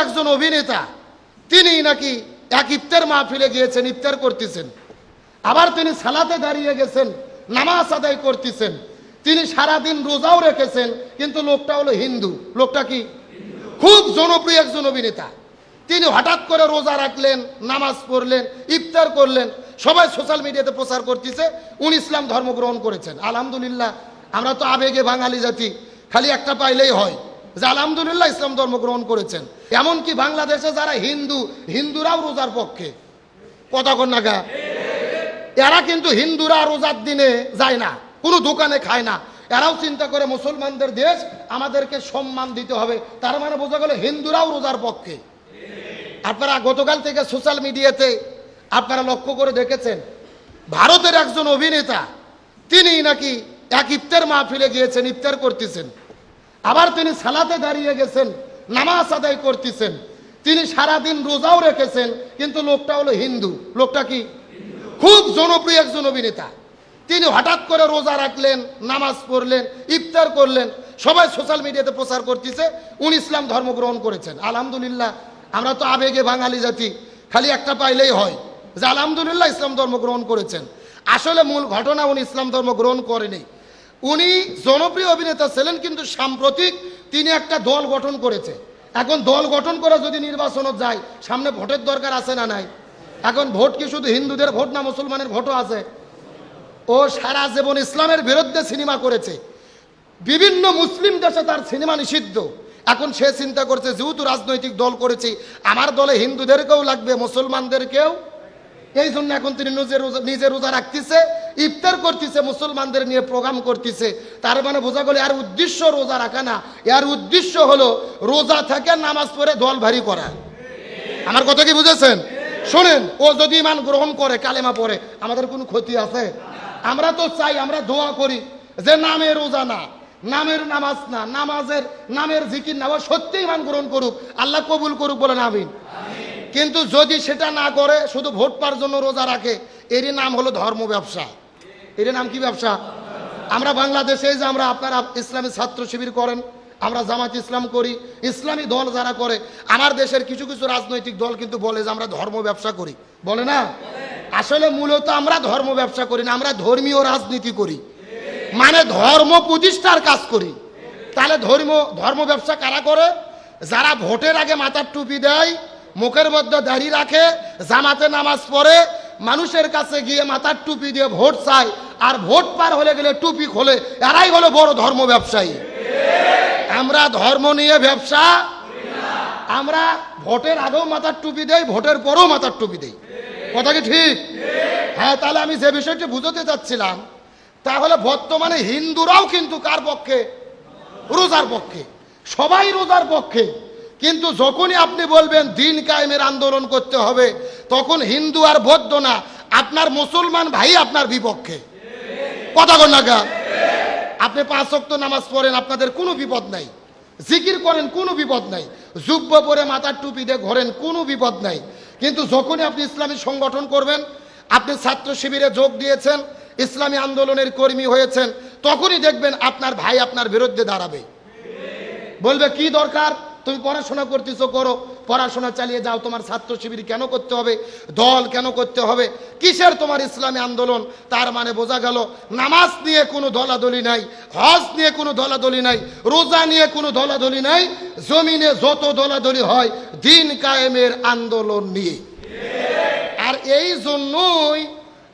একজন অভিনেতা তিনি নাকি এক ইফতার মাহফিলে গিয়েছেন, ইফতার করতেছেন। আবার তিনি সালাতে দাঁড়িয়ে গেছেন, নামাজ আদায় করতেছেন। তিনি সারাদিন রোজাও রেখেছেন, কিন্তু লোকটা হলো হিন্দু। লোকটা কি? খুব জনপ্রিয় একজন অভিনেতা। তিনি হঠাৎ করে রোজা রাখলেন, নামাজ পড়লেন, ইফতার করলেন। সবাই সোশ্যাল মিডিয়াতে প্রচার করতেছে, উনি ইসলাম ধর্ম গ্রহণ করেছেন। আলহামদুলিল্লাহ, আমরা তো আবেগে বাঙালি জাতি, খালি একটা পাইলেই হয় যে আলহামদুলিল্লাহ ইসলাম ধর্ম গ্রহণ করেছেন। এমনকি বাংলাদেশে যারা হিন্দু, হিন্দুরাও রোজার পক্ষে। কতক্ষণ নাগা এরা কিন্তু হিন্দুরা রোজার দিনে যায় না, কোনো দোকানে খায় না। এরাও চিন্তা করে মুসলমানদের দেশ আমাদেরকে সম্মান দিতে হবে, তার মানে বোঝা গেল হিন্দুরাও রোজার পক্ষে। আপনারা গতকাল থেকে সোশ্যাল মিডিয়াতে আপনারা লক্ষ্য করে দেখেছেন, ভারতের একজন অভিনেতা, তিনি নাকি এক ইফতার মাহফিলে গিয়েছেন, ইফতার করতেছেন। আবার তিনি সালাতে দাঁড়িয়ে গেছেন নামাজ আদায় করতেছেন। তিনি সারাদিন রোজাও রেখেছেন, কিন্তু লোকটা হলো হিন্দু। লোকটা কি? খুব জনপ্রিয় একজন অভিনেতা। তিনি হঠাৎ করে রোজা রাখলেন, নামাজ পড়লেন, ইফতার করলেন। সবাই সোশ্যাল মিডিয়াতে প্রচার করতেছে, উনি ইসলাম ধর্ম গ্রহণ করেছেন। আলহামদুলিল্লাহ, আমরা তো আবেগে বাঙালি জাতি। খালি একটা পাইলেই হয় যে আলহামদুলিল্লাহ ইসলাম ধর্ম গ্রহণ করেছেন। আসলে মূল ঘটনা উনি ইসলাম ধর্ম গ্রহণ করেনি। উনি জনপ্রিয় অভিনেতা ছিলেন, কিন্তু সাম্প্রতিক তিনি একটা দল গঠন করেছে। এখন দল গঠন করে যদি নির্বাচনত যায়, সামনে ভোটের দরকার আছে না নাই? এখন ভোট কি শুধু হিন্দুদের ভোট না মুসলমানের ভোটও আছে? ও সারা জীবন ইসলামের বিরুদ্ধে সিনেমা করেছে। বিভিন্ন মুসলিম দেশে তার সিনেমা নিষিদ্ধ। এখন সে চিন্তা করছে, যেহেতু রাজনৈতিক দল করেছি, আমার দলে হিন্দুদেরকেও লাগবে, মুসলমানদেরকেও এই জন্য এখন তিনি নিজে রোজা রোজা রাখতেছে, ইফতার করতেছে, মুসলমানদের নিয়ে প্রোগ্রাম করতেছে। তার মানে বোঝা গেল এর উদ্দেশ্য রোজা রাখা না। এর উদ্দেশ্য হলো রোজা থেকে নামাজ পড়ে দল ভারী করা। আমার কথা কি বুঝেছেন? শোনেন, ও যদি ইমান গ্রহণ করে, কালেমা পড়ে, আমাদের কোনো ক্ষতি আছে? আমরা তো চাই, আমরা দোয়া করি যে নামে রোজা না, নামের নামাজ না, নামাজের, নামের জিকির না সত্যি ইমান গ্রহণ করুক। আল্লাহ কবুল করুক বলে আমিন। কিন্তু যদি সেটা না করে, শুধু ভোট পাওয়ার জন্য রোজা রাখে, এরই নাম হলো ধর্ম ব্যবসা। এর নাম কি ব্যবসা? আমরা বাংলাদেশে যে আমরা আপনারা ইসলামী ছাত্র শিবির করেন, আমরা জামাত ইসলাম করি, ইসলামী দল যারা করে, আমার দেশের কিছু কিছু রাজনৈতিক দল কিন্তু বলে যে আমরা ধর্ম ব্যবসা করি। বলে না? আসলে মূলত আমরা ধর্ম ব্যবসা করি না, আমরা ধর্মীয় রাজনীতি করি। মানে ধর্ম প্রতিষ্ঠার কাজ করি। তাহলে ধর্ম ধর্ম ব্যবসা কারা করে? যারা ভোটের আগে মাথার টুপি দেয় মুখের মধ্যে দাড়ি রাখে, জামাতে নামাজ পড়ে, মানুষের কাছে গিয়ে মাথার টুপি দিয়ে ভোট চায়, আর ভোট পার হলে গেলে টুপি খোলে। এরাই হলো বড় ধর্ম ব্যবসায়ী। আমরা ধর্ম নিয়ে ব্যবসা আমরা ভোটের আগেও মাথার টুপি দেই, ভোটের পরেও মাথার টুপি দেই। কথা কি ঠিক? হ্যাঁ তাহলে আমি যে বিষয়টি বুঝতে চাচ্ছিলাম, তাহলে বর্তমানে হিন্দুরাও কিন্তু কার পক্ষে? রোজার পক্ষে। সবাই রোজার পক্ষে। কিন্তু যখনই আপনি বলবেন দিন কায়েমের আন্দোলন করতে হবে, তখন হিন্দু আর বৌদ্ধ না, আপনার মুসলমান ভাই আপনার বিপক্ষে। কথা কন না গা? আপনি পাঁচ ওয়াক্ত নামাজ পড়েন, আপনাদের কোনো বিপদ নাই। জিকির করেন, কোনো বিপদ নাই। জুব্ব পরে মাথার টুপি দিয়ে ঘোরেন, কোনো বিপদ নাই। কিন্তু যখনই আপনি ইসলামী সংগঠন করবেন, আপনি ছাত্র শিবিরে যোগ দিয়েছেন, ইসলামী আন্দোলনের কর্মী হয়েছেন, তখনই দেখবেন আপনার ভাই আপনার বিরুদ্ধে দাঁড়াবে। বলবে, কি দরকার? তুমি পড়াশোনা করতেছো, করো। পড়াশোনা চালিয়ে যাও, তোমার ছাত্র শিবির কেন করতে হবে? দল কেন করতে হবে? কিসের তোমার ইসলামী আন্দোলন? তার মানে বোঝা গেল, নামাজ নিয়ে কোনো দলাদলি নাই, হজ নিয়ে কোনো দলাদলি নাই, রোজা নিয়ে কোনো দলাদলি নাই, জমিনে যত দলাদলি হয়, দিন কায়েমের আন্দোলন নিয়ে। আর এই জন্যই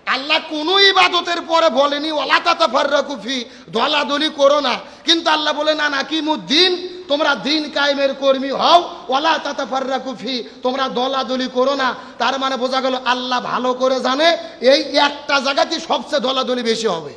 আল্লাহ কোন ইবাদতের পরে বলেনি ওলা তাতা ফার্রাকুফি দলাদলি করো না। কিন্তু আল্লাহ বলে, না নাকি দিন তোমরা দিন কায়েমের কর্মী হও ওলা তাতা ফার্রাকুফি তোমরা দলাদলি করো না। তার মানে বোঝা গেল, আল্লাহ ভালো করে জানে, এই একটা জায়গাতেই সবচেয়ে দলাদলি বেশি হবে।